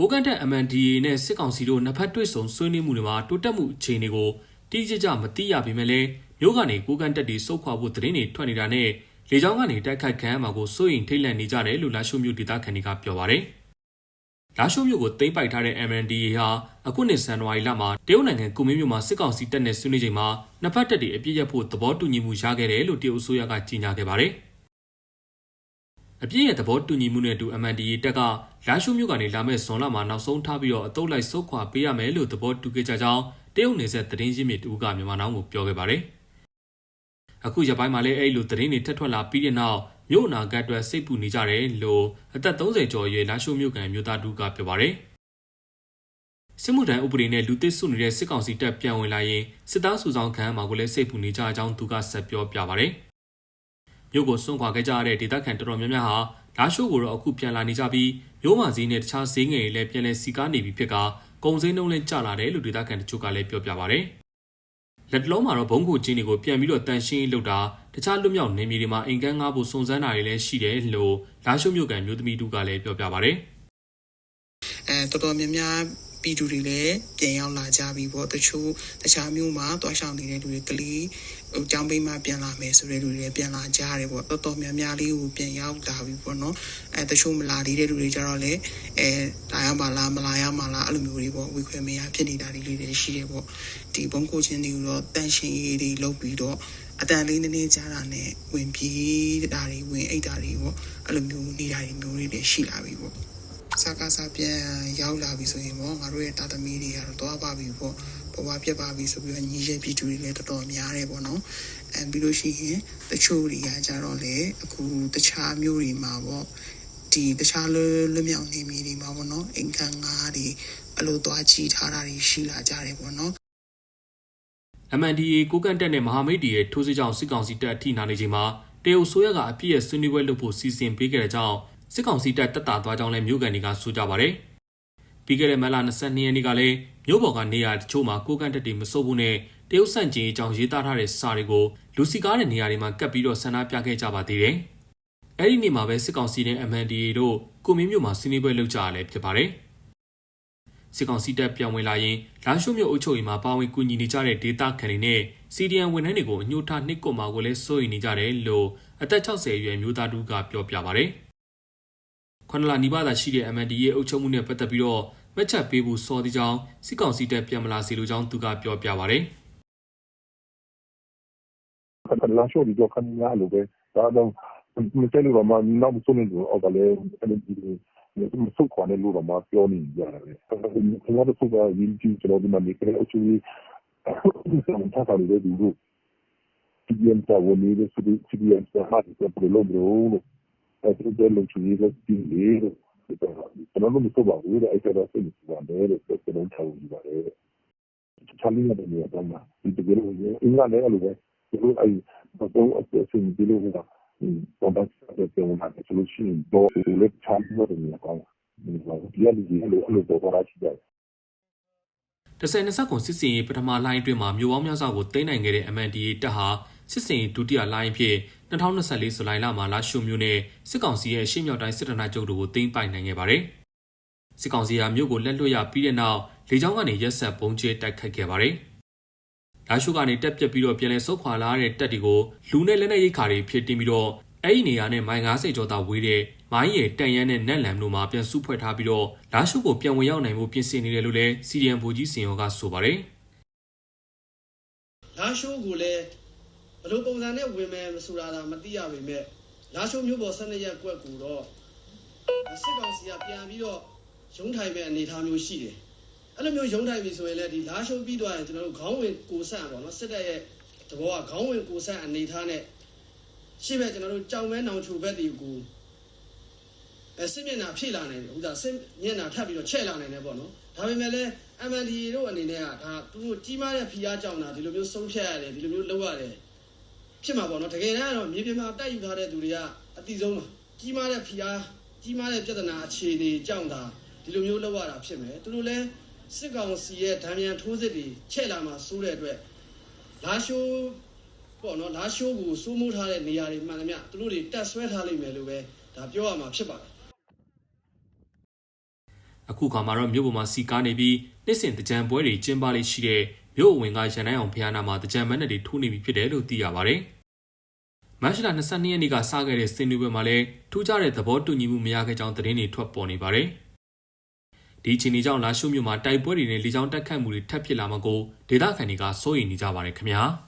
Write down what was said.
ကိုကန့်တက် MNDAA နဲ့စစ်ကောင်စီတို့နှစ်ဖက်တွေ့ဆုံဆွေးနွေးမှုတွေမှာတိုးတက်မှုအခြေအနေကိုတိကျကျမသိရပေမဲ့လည်းမြို့ကနေကိုကန့်တက်တွေစုခွာဖို့သတင်းတွေထွက်နေတာနဲ့လေကြောင်းကနေတိုက်ခိုက်ခံရမှာကိုစိုးရိမ်ထိတ်လန့်နေကြတယ်လို့လာရှိုးမြို့ဒေသခံတွေကပြောပါတယ်။လာရှိုးမြို့ကိုသိမ်းပိုက်ထားတဲ့ MNDAA ဟာအခုနှစ်ဇန်နဝါရီလမှာတရုတ်နိုင်ငံကုမင်းမြို့မှာစစ်ကောင်စီတပ်နဲ့ဆွေးနွေးချိန်မှာနှစ်ဖက်တပ်တွေအပြစ်ရဖို့သဘောတူညီမှုရခဲ့တယ်လို့တရုတ်အစိုးရကကြေညာခဲ့ပါတယ်။ အပြည့်ရဲ့သဘောတူညီမှုနဲ့အတူ MNDAA တက်ကလာရှုမြို့ကနေလာမဲ့ဇွန်လမှာနောက်ဆုံးထားပြီးတော့အတုပ်လိုက်ဆုတ်ခွာပေးရမယ်လို့သဘောတူခဲ့ကြကြောင်းတရုတ်နယ်စပ်သတင်းရင်းမြစ်တူကမြန်မာနောင်ကိုပြောခဲ့ပါတယ်။အခုရပိုင်းမှာလည်းအဲ့လိုသတင်းတွေထပ်ထွက်လာပြီးတဲ့နောက်မြို့အနာဂတ်အတွက်စိတ်ပူနေကြတယ်လို့အသက်30ကျော်အရွယ်လာရှုမြို့ကန်မြို့သားတူကပြောပါတယ်။စစ်မှုထမ်းဥပဒေနဲ့လူသစ်စုနေတဲ့စစ်ကောင်စီတပ်ပြန်ဝင်လာရင်စစ်သားစုဆောင်ခံမှာကိုလည်းစိတ်ပူနေကြအကြောင်းသူကဆက်ပြောပြပါတယ်။ မြို့ကိုစွန့်ခွာခဲ့ကြရတဲ့ဒေသခံတော်တော်များများဟာလာရှိုးကိုတော့အခုပြန်လာနေကြပြီးမြို့မစည်းနဲ့တခြားဈေးငယ်တွေလည်းပြန်လည်စီကားနေပြီဖြစ်ကကုံစင်းနှုံးလည်းကျလာတယ်လို့ဒေသခံတချို့ကလည်းပြောပြပါဗျ။လက်တလုံးမှာတော့ဘုံကိုချင်းတွေကိုပြန်ပြီးတော့တန်ရှင်းလုပ်တာတခြားလွတ်မြောက်နေမြေတွေမှာအိမ်ကန်းငါးဖို့စုံစမ်းတာတွေလည်းရှိတယ်လို့လာရှိုးမြို့ကန်မြို့သမီးတူကလည်းပြောပြပါဗျ။အဲတော်တော်များများ ပြည်သူတွေလည်းပြန်ရောက်လာကြပြီပေါ့တချို့တခြားမျိုးမှာတွားရှောင်နေတဲ့လူတွေကလေးဟိုကျောင်းပိန်းမှာပြန်လာမယ်ဆိုတဲ့လူတွေလည်းပြန်လာကြရတယ်ပေါ့တော်တော်များများလေးကိုပြန်ရောက်လာပြီပေါ့နော်အဲတချို့မလာသေးတဲ့လူတွေကြတော့လည်းအဲလာရမှာလားမလာရမှာလားအဲ့လိုမျိုးတွေပေါ့ဝေခွဲမရဖြစ်နေတာတွေလေးတွေရှိတယ်ပေါ့ဒီဘုံကိုချင်းတွေကိုတော့တန်ရှင်းရေးတွေလုပ်ပြီးတော့အတန်လေးနည်းနည်းကြားတာနဲ့ဝင်ပြေးတာတွေဝင်အိတ်တာတွေပေါ့အဲ့လိုမျိုးနေတာတွေမျိုးတွေလည်းရှိလာပြီပေါ့ စကားစားပြန်ရောက်လာပြီဆိုရင်ပေါ့ငါတို့ရဲ့တာသမီတွေကတော့သွားပါပြီပေါ့ဘဝပြတ်ပါပြီဆိုပြီးတော့ညီရဲ့ပြည်သူတွေလည်းတော်တော်များတယ်ပေါ့နော်အဲပြီးလို့ရှိရင်တချို့တွေကကြတော့လေအခုတခြားမျိုးတွေမှာပေါ့ဒီတခြားလွလွမြောက်နေမြေတွေမှာပေါ့နော်အင်ကန်ငါးတွေအလိုသွားချီထားတာတွေရှိလာကြတယ်ပေါ့နော် MNDAA ကိုကန့်တက်နဲ့မဟာမိတ်တီရဲ့ထိုးစစ်ကြောင့်စစ်ကောင်စီတပ်အထိနာနေချိန်မှာတရုတ်ဆိုရကအပြည့်ရဲ့ဆွေးနွေးပွဲလုပ်ဖို့စီစဉ်ပေးခဲ့တဲ့ကြောင့် စစ်ကောင်စီတပ်တက်တာသွားကြောင်းလည်းမြို့ကန်တွေကဆိုကြပါတယ်။ပြီးခဲ့တဲ့မလ22ရက်နေ့ကလည်းမြို့ပေါ်ကနေရာတချို့မှာကိုကန့်တက်တွေမစိုးဘူးနဲ့တရုတ်ဆန့်ကျင်အကြောင်းရေးသားထားတဲ့စာတွေကိုလူစီကားတဲ့နေရာတွေမှာကပ်ပြီးတော့ဆန္ဒပြခဲ့ကြပါသေးတယ်။အဲ့ဒီနေ့မှာပဲစစ်ကောင်စီနဲ့ MNDAA တို့ကိုမင်းမြို့မှာဆွေးနွေးပွဲလုပ်ကြရလဲဖြစ်ပါတယ်။စစ်ကောင်စီတပ်ပြောင်းဝင်လာရင်လာရှိုးမြို့အုပ်ချုပ်ရေးမှာပါဝင်ကူညီနေကြတဲ့ဒေသခံတွေနဲ့ CDN ဝန်ထမ်းတွေကိုအညှို့ထားနှိပ်ကွပ်မှာကိုလည်းစိုးရိမ်နေကြတယ်လို့အသက်60အရွယ်မျိုးသားတူကပြောပြပါဗျ။ ခွန်လာနီးပါးသာရှိတဲ့ MND ရဲ့အုပ်ချုပ်မှုနဲ့ပတ်သက်ပြီးတော့မှတ်ချက်ပေးဖို့စော်သေးကြောင်းစစ်ကောင်စီတပ်ပြန်မလာစီလိုကြောင်းသူကပြောပြပါဗျ။လာရှိုးဒီတော့ခံရလို့ပဲဒါတော့မစဲလို့တော့မနောက်မဆုံးနေတော့အောက်ကလည်းအဲ့ဒီမဆုတ်ခွာနေလို့တော့မပြောနေကြတယ်ကျွန်တော်တို့ကရင်းကြီးကျွန်တော်ဒီမှာနေကြတဲ့အချူကြီးဆက်ထားတာလည်းဒီလို CDM ကဝင်နေတဲ့ CDM ကဟာဒီကပလိုဘရိုလို့ အဲ့ဒီတဲ့လုံချူကြီးကဒီလေကျွန်တော်တို့ မဆိုပါဘူးတဲ့ အဲ့ဒါတော့စိတ်မပါတယ်တဲ့ကျွန်တော်ထားလို့ပါတယ်ချာလီရတဲ့နေရာတော့ဒီတကယ်လို့ အင်းကလည်း အဲ့လိုပဲဒီလိုအဲ့တော့အစင်ဒီလိုကတော့ဘာသာပြန်ဝင်လာတယ်ဆိုလို့ရှိရင် တော့ဒီလက်ချမ်းလို့နေရာကောင်းဒီလိုဒီလိုဒီလိုအဲ့လိုတော့ရရှိတယ်တဆယ်နှစ်ဆက်ကွန်စစ်စင်ရေး ပထမလိုင်းအတွင်းမှာ မြို့ပေါင်းများစွာကို သိမ်းနိုင်ခဲ့တဲ့ MNDA တပ်ဟာ စစ်စင်ရေးဒုတိယလိုင်းဖြစ်2024ဇူလိုင်လမှာလာရှုမြို့နယ်စစ်ကောင်စီရဲ့ရှေ့မြောက်တိုင်းစစ်ဌာနချုပ်တို့ကိုသိမ်းပိုက်နိုင်ခဲ့ပါတယ်။စစ်ကောင်စီဟာမြို့ကိုလက်လွတ်ရပြီးတဲ့နောက်လေကြောင်းကနေရက်ဆက်ပုံကျဲတိုက်ခိုက်ခဲ့ပါတယ်။လာရှုကနေတက်ပြက်ပြီးတော့ပြန်လည်ဆုတ်ခွာလာတဲ့တပ်တွေကိုလူနဲ့လက်နက်ရိတ်ခါတွေဖြစ်တင်ပြီးတော့အဲ့ဒီနေရာနဲ့မိုင်90ကျော်သာဝေးတဲ့မိုင်းရည်တန်ရန်နဲ့နက်လန်တို့မှာပြန်စုဖွဲ့ထားပြီးတော့လာရှုကိုပြန်ဝင်ရောက်နိုင်မှုပြင်ဆင်နေတယ်လို့လည်းစီဒီအမ်ဘူကြီးစင်ရောကဆိုပါတယ်လာရှိုးကိုလည်းဘ ယ်လိုပုံစံနဲ့ဝင်မယ်ဆိုတာတော့မသိရပေမဲ့လာရှိုးမျိုးပေါ်12ရက်ကွက်ကိုတော့စစ်ကောင်စီကပြန်ပြီးတော့ရုံးထိုင်မဲ့အနေအထားမျိုးရှိတယ်အဲ့လိုမျိုးရုံးထိုင်ပြီဆိုရင်လည်းဒီလာရှိုးပြီးသွားရင်ကျွန်တော်တို့ခေါင်းဝင်ကိုဆန့်ပေါ့နော်စစ်တပ်ရဲ့တဘောကခေါင်းဝင်ကိုဆန့်အနေအထားနဲ့ရှေ့ဘက်ကျွန်တော်တို့ကြောင်မဲနောင်ချိုဘက်တီကိုအဲစစ်မျက်နှာဖြည့်လာနိုင်တယ်ဥဒါစစ်မျက်နှာထပ်ပြီးတော့ချဲ့လာနိုင်တယ်ပေါ့နော်ဒါပေမဲ့လည်း MNDA တို့အနေနဲ့ကဒါသူတို့ကြီးမားတဲ့ဖိအားကြောင့်တာဒီလိုမျိုးဆုံးဖြတ်ရတယ်ဒီလိုမျိုးလုပ်ရတယ် ဖြစ်မှာပေါ့နော်တကယ်တမ်းကတော့မြေပြင်မှာတိုက်ယူထားတဲ့သူတွေကအတိဆုံးပါကြီးမားတဲ့ဖိအားကြီးမားတဲ့ပြဿနာအခြေအနေကြောင့်တာဒီလိုမျိုးလုပ်ရတာဖြစ်မယ်သူတို့လည်းစစ်ကောင်စီရဲ့ဒဏ်ပြန်ထိုးစစ်တွေချဲ့လာမှာစိုးတဲ့အတွက်လာရှိုးပေါ့နော်လာရှိုးကိုစိုးမိုးထားတဲ့နေရာတွေမှန်သမျှသူတို့တွေတက်ဆွဲထားလိမ့်မယ်လို့ပဲဒါပြောရမှာဖြစ်ပါတယ်အခုခါမှာတော့မြို့ပေါ်မှာစီကားနေပြီးနှစ်စဉ်တကြံပွဲတွေကျင်းပလေးရှိတဲ့မြို့အဝင်ကရန်တိုင်းအောင်ဖျားနာမှာတကြံမန်းတွေထိုးနေပြီဖြစ်တယ်လို့သိရပါတယ်။ မတ်လ22ရက်နေ့ကစခဲ့တဲ့စင်နွေပွဲမှာလည်းထူးခြားတဲ့သဘောတူညီမှုမရခဲ့ကြောင်းသတင်းတွေထွက်ပေါ်နေပါတယ်။ဒီအချိန်ကြောင့်လာရှုမြို့မှာတိုက်ပွဲတွေနဲ့လေကြောင်းတက်ခတ်မှုတွေထပ်ဖြစ်လာမှာကိုဒေသခံတွေကစိုးရိမ်နေကြပါတယ်ခင်ဗျာ။